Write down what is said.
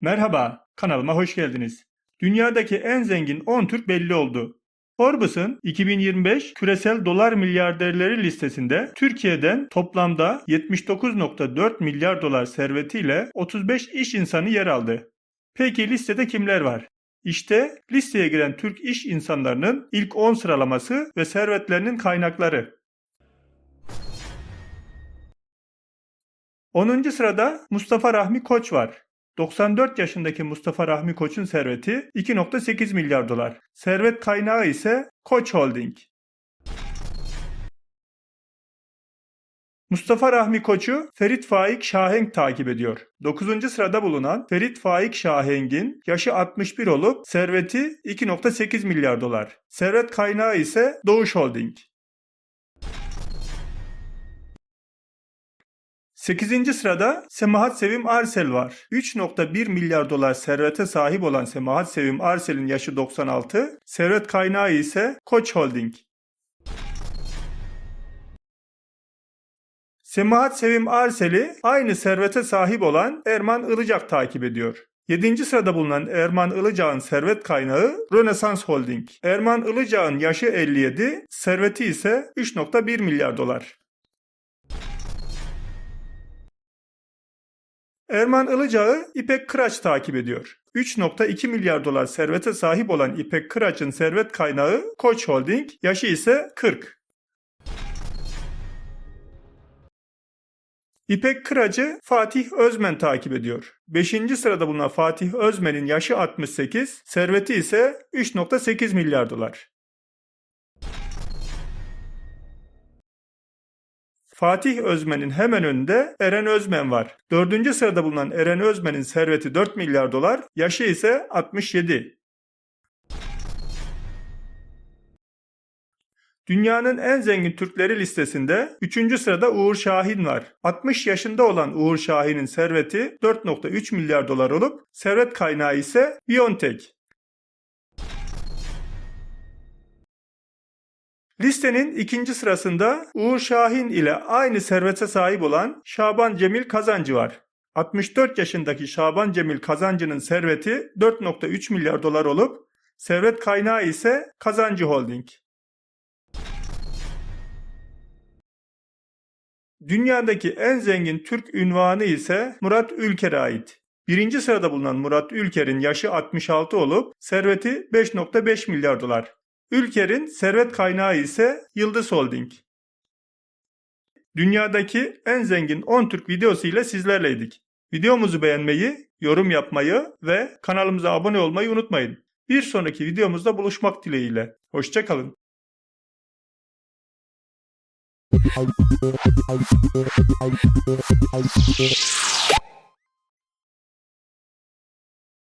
Merhaba, kanalıma hoş geldiniz. Dünyadaki en zengin 10 Türk belli oldu. Forbes'ın 2025 küresel dolar milyarderleri listesinde Türkiye'den toplamda 79.4 milyar dolar servetiyle 35 iş insanı yer aldı. Peki listede kimler var? İşte listeye giren Türk iş insanlarının ilk 10 sıralaması ve servetlerinin kaynakları. 10. sırada Mustafa Rahmi Koç var. 94 yaşındaki Mustafa Rahmi Koç'un serveti 2.8 milyar dolar. Servet kaynağı ise Koç Holding. Mustafa Rahmi Koç'u Ferit Faik Şahenk takip ediyor. 9. sırada bulunan Ferit Faik Şahenk'in yaşı 61 olup serveti 2.8 milyar dolar. Servet kaynağı ise Doğuş Holding. 8. sırada Semahat Sevim Arsel var. 3.1 milyar dolar servete sahip olan Semahat Sevim Arsel'in yaşı 96, servet kaynağı ise Koç Holding. Semahat Sevim Arsel'i aynı servete sahip olan Erman Ilıcak takip ediyor. 7. sırada bulunan Erman Ilıcak'ın servet kaynağı Rönesans Holding. Erman Ilıcak'ın yaşı 57, serveti ise 3.1 milyar dolar. Erman Ilıcak'ı İpek Kıraç takip ediyor. 3.2 milyar dolar servete sahip olan İpek Kıraç'ın servet kaynağı Koç Holding, yaşı ise 40. İpek Kıracı Fatih Özmen takip ediyor. 5. sırada bulunan Fatih Özmen'in yaşı 68, serveti ise 3.8 milyar dolar. Fatih Özmen'in hemen önünde Eren Özmen var. 4. sırada bulunan Eren Özmen'in serveti 4 milyar dolar, yaşı ise 67. Dünyanın en zengin Türkleri listesinde 3. sırada Uğur Şahin var. 60 yaşında olan Uğur Şahin'in serveti 4.3 milyar dolar olup servet kaynağı ise Biontech. Listenin ikinci sırasında Uğur Şahin ile aynı servete sahip olan Şaban Cemil Kazancı var. 64 yaşındaki Şaban Cemil Kazancı'nın serveti 4.3 milyar dolar olup servet kaynağı ise Kazancı Holding. Dünyadaki en zengin Türk ünvanı ise Murat Ülker'e ait. Birinci sırada bulunan Murat Ülker'in yaşı 66 olup serveti 5.5 milyar dolar. Ülker'in servet kaynağı ise Yıldız Holding. Dünyadaki en zengin 10 Türk videosu ile sizlerleydik. Videomuzu beğenmeyi, yorum yapmayı ve kanalımıza abone olmayı unutmayın. Bir sonraki videomuzda buluşmak dileğiyle. Hoşçakalın. Ja.